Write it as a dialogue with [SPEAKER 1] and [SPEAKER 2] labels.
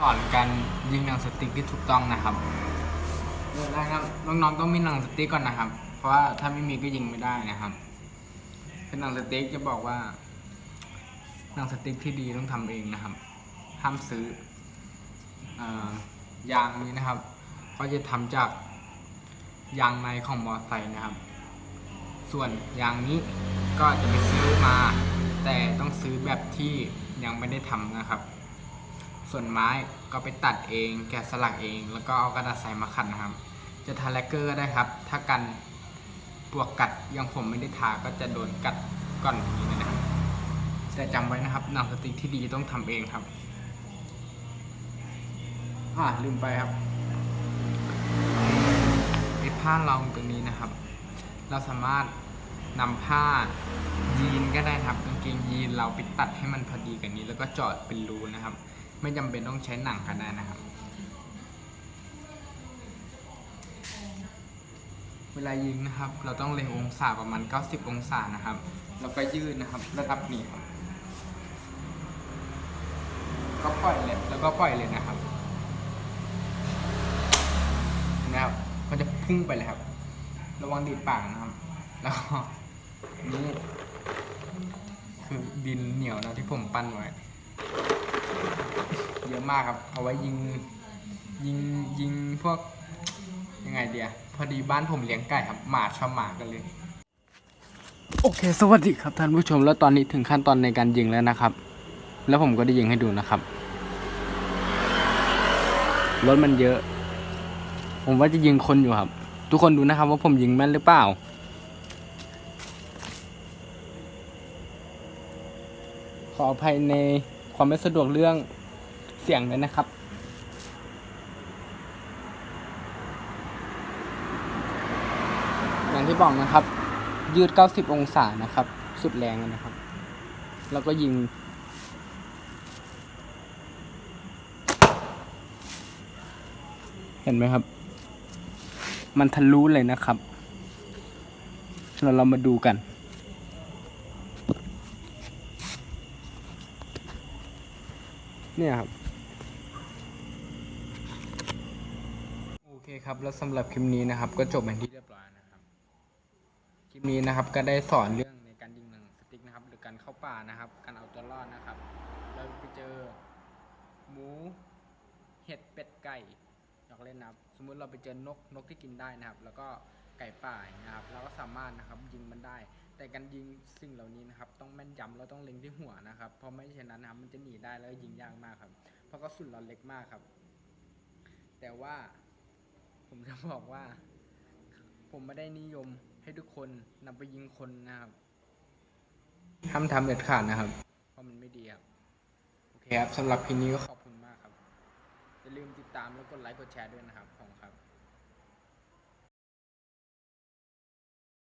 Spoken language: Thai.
[SPEAKER 1] สอนการยิงหนังสติ๊กที่ถูกต้องนะครับเริ่มแรกครับน้องๆต้องมีหนังสติ๊กก่อนนะครับ เพราะว่าถ้าไม่มีก็ยิงไม่ได้นะครับเป็นหนังสติ๊กจะบอกว่าหนังสติ๊กที่ดีต้องทำเองนะครับห้ามซื้อออยางนี้นะครับก็จะทำจากยางในของมอไซค์นะครับ ส่วนยางนี้ก็จะไปซื้อมา แต่ต้องซื้อแบบที่ยังไม่ได้ทำนะครับ ส่วนไม้ก็ไปตัดเอง แกะสลักเอง แล้วก็เอากระดาษใสมาขัดนะครับ จะทาแลกเกอร์ก็ได้ครับ ถ้ากันปวกกัดยังผมไม่ได้ทาก็จะโดนกัดก่อนอย่างนี้นะครับแต่จำไว้นะครับหนังสติ๊กที่ดีต้องทำเองครับอ่าลืมไปครับไอ้ผ้ารองตรงนี้นะครับ เราสามารถนำผ้ายีนก็ได้ครับกางเกงยีนเราไปตัดให้มันพอดีกันนี้ แล้วก็เจาะเป็นรูนะครับ ไม่จำเป็นต้องใช้หนังก็ได้นะครับ เวลายิงนะครับ เราต้องเล็งองศาประมาณ 90 องศานะครับ แล้วก็ยืดนะครับระดับนี้ครับก็ปล่อยเลยแล้วก็ปล่อยเลยนะครับเห็นะครับมันจะพุ่งไปเลยครับ ระวังดีดปากนะครับ แล้วก็นี่คือดินเหนียวนะที่ผมปั้นไว้ มากครับ เอาไว้ยิงยิงยิงพวกยังไงเดียพอดีบ้านผมเลี้ยงไก่ครับ หมาชอบหมากันเลย โอเค สวัสดีครับท่านผู้ชม แล้วตอนนี้ถึงขั้นตอนในการยิงแล้วนะครับ แล้วผมก็ได้ยิงให้ดูนะครับรถมันเยอะ ผมว่าจะยิงคนอยู่ครับ ทุกคนดูนะครับ ว่าผมยิงแม่นหรือเปล่าขออภัยในความไม่สะดวกเรื่อง เสียงเลยนะครับ อย่างที่บอกนะครับ ยืด 90 องศานะครับ สุดแรงนะครับ แล้วก็ยิง เห็นไหมครับ มันทะลุเลยนะครับ เราเรามาดูกันเนี่ยครับ โอเคครับ แล้วสำหรับคลิปนี้นะครับ ก็จบเป็นที่เรียบร้อยนะครับ คลิปนี้นะครับก็ได้สอนเรื่องในการยิงหนังสติ๊กนะครับ หรือการเข้าป่านะครับ การเอาตัวรอดนะครับ เราไปเจอหมู เห็ดเป็ดไก่อยากเล่นนะครับ สมมุติเราไปเจอนกนกที่กินได้นะครับ แล้วก็ไก่ป่านะครับ เราก็สามารถนะครับยิงมันได้ แต่การยิงสิ่งเหล่านี้นะครับ ต้องแม่นยำเราต้องเล็งที่หัวนะครับ เพราะไม่เช่นนั้นนะครับมันจะหนีได้แล้วยิงยากมากครับ เพราะกระสุนเราเล็กมากครับ แต่ว่า จะบอกว่า ผมไม่ได้นิยมให้ทุกคนนำไปยิงคนนะครับห้ามทำเด็ดขาดนะครับ เพราะมันไม่ดีครับ โอเคครับสำหรับคลิปนี้ก็ขอบคุณมากครับ อย่าลืมติดตามแล้วกดไลค์กดแชร์ด้วยนะครับ ขอบคุณครับ